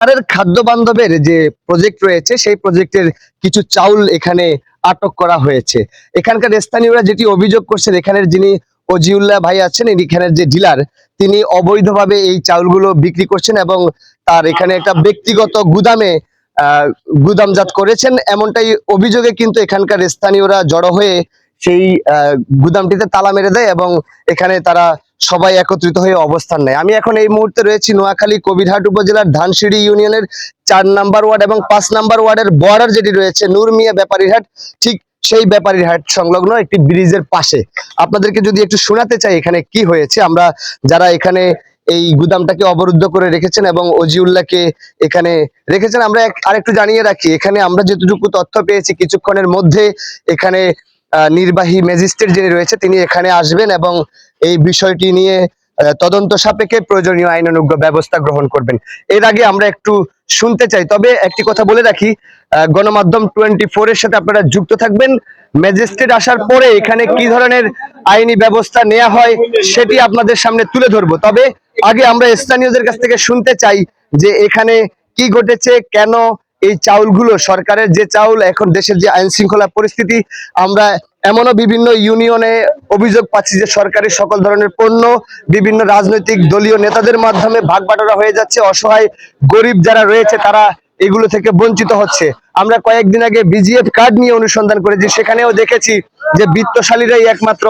সরকারের খাদ্য বান্ধবের যে প্রজেক্ট রয়েছে, সেই প্রজেক্টের কিছু চাউল এখানে আটক করা হয়েছে। এখানকার স্থানীয়রা যেটি অভিযোগ করছেন, এখানের যিনি অজিউল্লাহ ভাই আছেন এখানের যে ডিলার তিনি অবৈধভাবে এই চাউলগুলো বিক্রি করছেন এবং তার এখানে একটা ব্যক্তিগত গুদামে গুদামজাত করেছেন। এমনটাই অভিযোগে কিন্তু এখানকার স্থানীয়রা জড়ো হয়ে সেই গুদামটিতে তালা মেরে দেয় এবং এখানে তারা সবাই একত্রিত হয়ে অবস্থান নেয়। আমি এখন এই মুহূর্তে রয়েছি নোয়াখালী কবিরহাট উপজেলার ধানসিঁড়ি ইউনিয়নের চার নাম্বার ওয়ার্ড এবং পাঁচ নাম্বার ওয়ার্ডের বর্ডার যেটি রয়েছে নূরমিয়া ব্যাপারীরহাট ঠিক সেই ব্যাপারীর হাট সংলগ্ন একটি ব্রিজের পাশে। আপনাদেরকে যদি একটু শোনাতে চাই এখানে কি হয়েছে, আমরা যারা এখানে এই গুদামটাকে অবরুদ্ধ করে রেখেছেন এবং অজিউল্লাহকে এখানে রেখেছেন, আমরা আরেকটু জানিয়ে রাখি, এখানে আমরা যতটুকু তথ্য পেয়েছি, কিছুক্ষণের মধ্যে এখানে নির্বাহী ম্যাজিস্ট্রেট যিনি রয়েছে তিনি এখানে আসবেন এবং এই বিষয়টি নিয়ে তদন্ত সাপেক্ষে প্রয়োজনীয় আইনানুগ ব্যবস্থা গ্রহণ করবেন। এর আগে আমরা একটু শুনতে চাই, তবে একটি কথা বলে রাখি গণমাধ্যম টোয়েন্টি ফোর এর সাথে আপনারা যুক্ত থাকবেন। ম্যাজিস্ট্রেট আসার পরে এখানে কি ধরনের আইনি ব্যবস্থা নেওয়া হয় সেটি আপনাদের সামনে তুলে ধরবো। তবে আগে আমরা স্থানীয়দের কাছ থেকে শুনতে চাই যে এখানে কি ঘটেছে, কেন এই চাউলগুলো, সরকারের যে চাউল, এখন দেশের যে আইন শৃঙ্খলা পরিস্থিতি, আমরা এমনও বিভিন্ন ইউনিয়নে অভিযোগ পাচ্ছি যে সরকারি সকল ধরনের পণ্য, বিভিন্ন রাজনৈতিক দলীয় নেতাদের মাধ্যমে ভাগ হয়ে যাচ্ছে, অসহায় গরিব যারা রয়েছে তারা এগুলো থেকে বঞ্চিত হচ্ছে। আমরা কয়েকদিন আগে বিজিএফ কার্ড নিয়ে অনুসন্ধান করেছি, সেখানেও দেখেছি যে বিত্তশালীরাই একমাত্র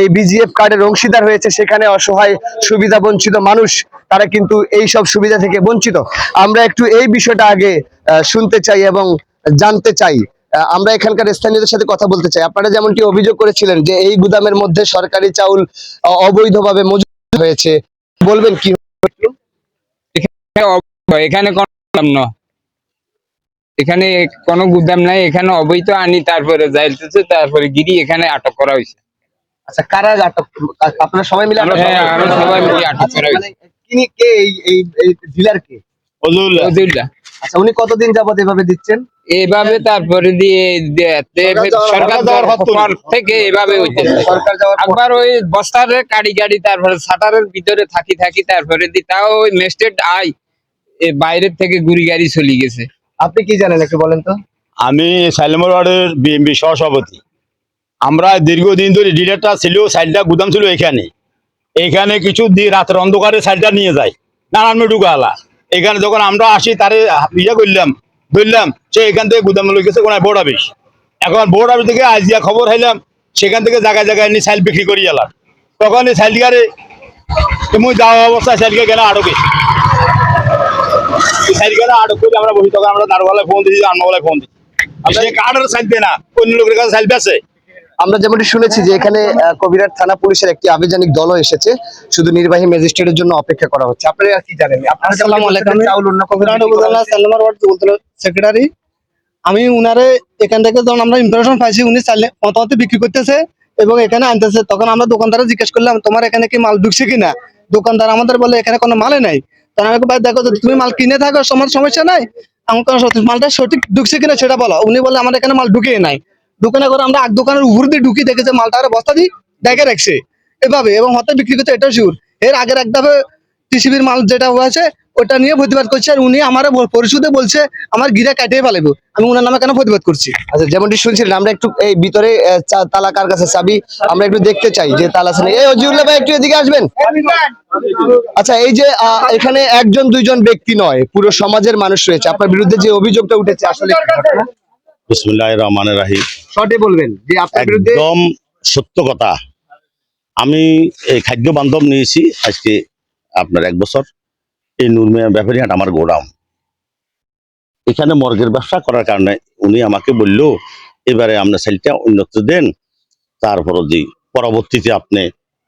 এই বিজিএফ কার্ডের অংশীদার হয়েছে, সেখানে অসহায়, সুবিধা বঞ্চিত মানুষ, তারা কিন্তু এই সব সুবিধা থেকে বঞ্চিত। আমরা একটু এই বিষয়টা আগে শুনতে চাই এবং জানতে চাই। আমরা এখানকার স্থানীয়দের সাথে কথা বলতে চাই। আপনারা যেমনটি অভিযোগ করেছিলেন যে এই গুদামের মধ্যে সরকারি চাউল অবৈধভাবে মজুত হয়েছে বলবেন কি? এখানে কোনো গুদাম এখানে কোনো গুদাম নাই এখানে অবৈধ আনি তারপরে যাইতেছে তারপরে গিরি এখানে আটক করা হয়েছে। আচ্ছা কারা আটক আপনারা সবাই মিলে আমরা সবাই মিলে আটক করা হয়েছে। মানে তিনি কে এই ডিলার কে। আচ্ছা উনি কতদিন যাবত এভাবে দিচ্ছেন? এভাবে তারপরে দিয়ে সরকার দেওয়ার থেকে এভাবে একবার ওই বস্তারে কাড়ি গাড়ি তারপরে শাটারের ভিতরে থাকি থাকি তারপরে দি তাও ওই মেস্টেড আই বাইরের থেকে গুড়ি গাড়ি চলে গেছে। আপনি কি জানেন একটু বলেন তো? আমি সাইলেমর ওয়ার্ডের বিএমপি সহসভাপতি। আমরা দীর্ঘদিন ধরে ডিলারটা ছিল সাইডটা গুদাম ছিল এখানে। এখানে কিছু দিয়ে রাতের অন্ধকারে সাইডটা নিয়ে যায়। নানান মেটুকু আলা এখানে যখন আমরা আসি, তারে ইয়ে করলাম, ধরলাম সে এখান থেকে গুদাম লই গেছে কোনায় বোর্ড অফিস। এখন বোর্ড অফিস থেকে আজিয়া খবর হাইলাম, সেখান থেকে জায়গায় জায়গায় নিয়ে সাইল বিক্রি করি এলাম। তখন এই সাইলগারে মুই যাওয়া অবস্থায় সাইলকে গেলে আটকে সাইলগারে আটক করে আমরা বসি, তখন আমরা দারোয়ালায় ফোন দিয়েছি আন্নওয়ালায় ফোন দিচ্ছি সে কার্ডের সাইল দেয় না, অন্য লোকের কাছে সাইল আছে আমরা যেমনটি শুনেছি যে এখানে কবিরাট থানা পুলিশের একটি আবেদনিক দলও এসেছে। শুধু নির্বাহী ম্যাজিস্ট্রেটের জন্য অপেক্ষা করা হচ্ছে। আপনারা আর কি জানেন? আসসালামু আলাইকুম। চাউল অন্য কবিরাট উপজেলা সালমার ওয়ার্ড সেক্রেটারি আমি উনারে এখান থেকে যখন আমরা ইনফরমেশন পাইছি উনি চাইলে মতামত বিক্রি করতেছে এবং এখানে আনতেছে। তখন আমরা দোকানদারে জিজ্ঞেস করলাম তোমার এখানে কি মাল ঢুকছে কিনা? দোকানদার আমাদের বলে এখানে কোনো মালে নাই। তখন আমি ভাই দেখো যদি তুমি মাল কিনে থাকো তোমার সমস্যা নাই। আমার কোনো মালটা সঠিক ঢুকছে কিনা সেটা বলো। উনি বলে আমার এখানে মাল ঢুকিয়ে নাই। দোকানে করে আমরা এক দোকানের উপর দিয়ে ঢুকি দেখেছে মালটা আর বস্তা দিয়ে দেখে রাখছে। এভাবে এবং হতে বিক্রি করছে এটা শিওর এর আগের এক দফে টিসিবির মাল যেটা হয়েছে ওটা নিয়ে প্রতিবাদ করছে আর উনি আমার পরিশোধে বলছে আমার গিরা কাটিয়ে ফেলাবো আমি উনার নামে কেন প্রতিবাদ করছি? আচ্ছা যেমনটি শুনছিলেন আমরা একটু এই ভিতরে তালা কার কাছে চাবি আমরা একটু দেখতে চাই যে তালা আছে এই অজিউল্লাহ ভাই একটু এদিকে আসবেন? আচ্ছা এই যে আহ, এখানে একজন দুইজন ব্যক্তি নয় পুরো সমাজের মানুষ রয়েছে। আপনার বিরুদ্ধে যে অভিযোগটা উঠেছে আসলে? বিসমুল্লাহ রহমানের রাহিম। শর্টে বলবেন যে আপনার বিরুদ্ধে একদম সত্য কথা। আমি এই খাদ্য বান্ধব নিয়েছি আজকে আপনার এক বছর। এই নুরমিয়া ব্যাপারীহাট আমার গোডাউন। এখানে মর্গের ব্যবসা করার কারণে উনি আমাকে বলল এবারে আপনার সেলটা উন্নত দেন তারপর দি পরবর্তীতে আপনি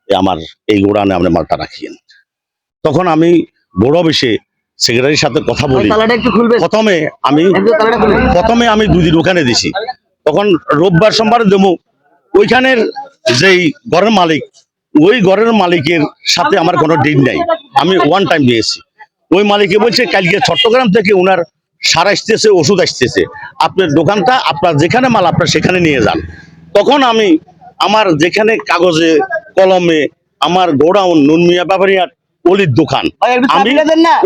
আমার এই গোডাউনে আপনি মালটা রাখিয়েন। তখন আমি বড় অফিসে সেক্রেটারির সাথে কথা বলি। প্রথমে আমি প্রথমে আমি দুদিন ওখানে দিছি। তখন রোববার সোমবার দেবো। ওইখানের যেই ঘরের মালিক ওই ঘরের মালিকের সাথে আমার কোনো ডিল নাই। আমি ওয়ান টাইম দিয়েছি ওই মালিকে বলছে কালকে চট্টগ্রাম থেকে ওনার সার আসতেছে ওষুধ আসতেছে। আপনার দোকানটা আপনার যেখানে মাল আপনার সেখানে নিয়ে যান। তখন আমি আমার যেখানে কাগজে কলমে আমার গোডাউন নুনমিয়া ব্যাপারিয়াট অলির দোকান আমি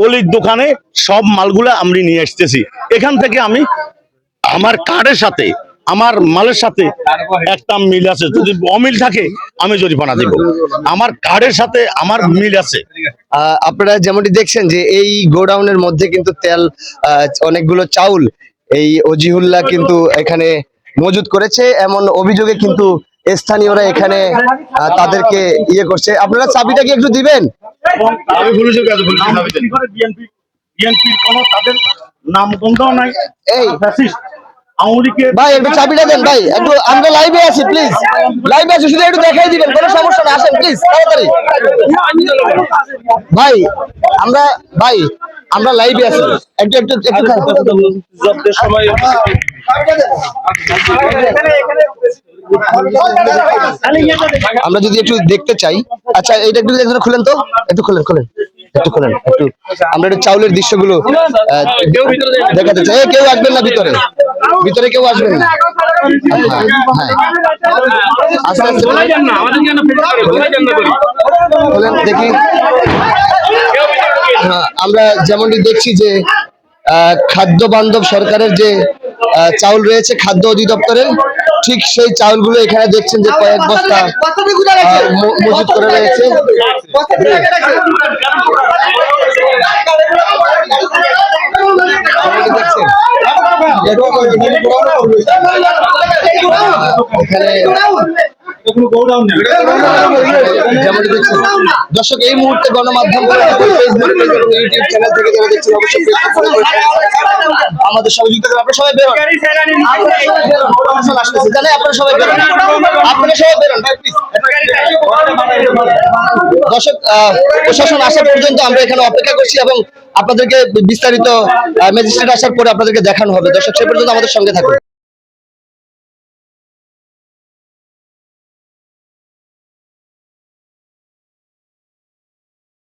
অলির দোকানে সব মালগুলা আমি নিয়ে আসতেছি। এখান থেকে আমি আমার কার্ডের সাথে আমার মালের সাথে একটা মিল আছে। যদি অমিল থাকে আমি জরিমানা দেব। আমার কার্ডের সাথে আমার মিল আছে। আহ, আপনারা যেমনটি দেখছেন যে এই গোডাউনের মধ্যে কিন্তু তেল অনেকগুলো চাউল এই অজিহুল্লাহ কিন্তু এখানে মজুদ করেছে। এমন অভিযোগে কিন্তু স্থানীয়রা এখানে তাদেরকে ইয়ে করছে। আপনারা চাবিটা কি একটু দিবেন? আমি পুলিশের কাছে বিএনপি বিএনপির কোনো তাদের নাম গন্ধ নাই। এই ভাই একটু চাবিটা দেন ভাই। একটু আমরা লাইভে আছি প্লিজ লাইভে আছি শুধু একটু দেখাই দিবেন কোনো সমস্যা না। আসেন প্লিজ তাড়াতাড়ি। ভাই আমরা ভাই আমরা লাইভে আছি। একটু একটু একটু জব্দের সময় আমরা যদি একটু দেখতে চাই আচ্ছা এটা একটু একটু খুলেন তো? একটু খুলেন খুলেন। একটু একটু আমরা একটু চাউলের দৃশ্যগুলো দেখাতে চাই। কেউ আসবেন না ভিতরে? ভিতরে কেউ আসবেন না? হ্যাঁ, হ্যাঁ। আস্তে আস্তে দেখি। হ্যাঁ, আমরা যেমনটি দেখছি যে খাদ্য বান্ধব সরকারের যে চাউল রয়েছে খাদ্য অধিদপ্তরের ঠিক সেই চাউলগুলো এখানে দেখছেন যে কয়েক বস্তা মজুত করে রয়েছে। দর্শক এই মুহূর্তে গণমাধ্যম ফেসবুক ইউটিউব চ্যানেল থেকে যারা দেখছেন অবশ্যই আমাদের সঙ্গে যুক্ত করুন আপনারা সবাই বেরোন। আপনারা সবাই বেরোন। আপনারা সবাই বেরোন। দর্শক আহ, প্রশাসন আসা পর্যন্ত আমরা এখানে অপেক্ষা করছি এবং আপনাদেরকে বিস্তারিত ম্যাজিস্ট্রেট আসার পরে আপনাদেরকে দেখানো হবে। দর্শক সে পর্যন্ত আমাদের সঙ্গে থাকুন।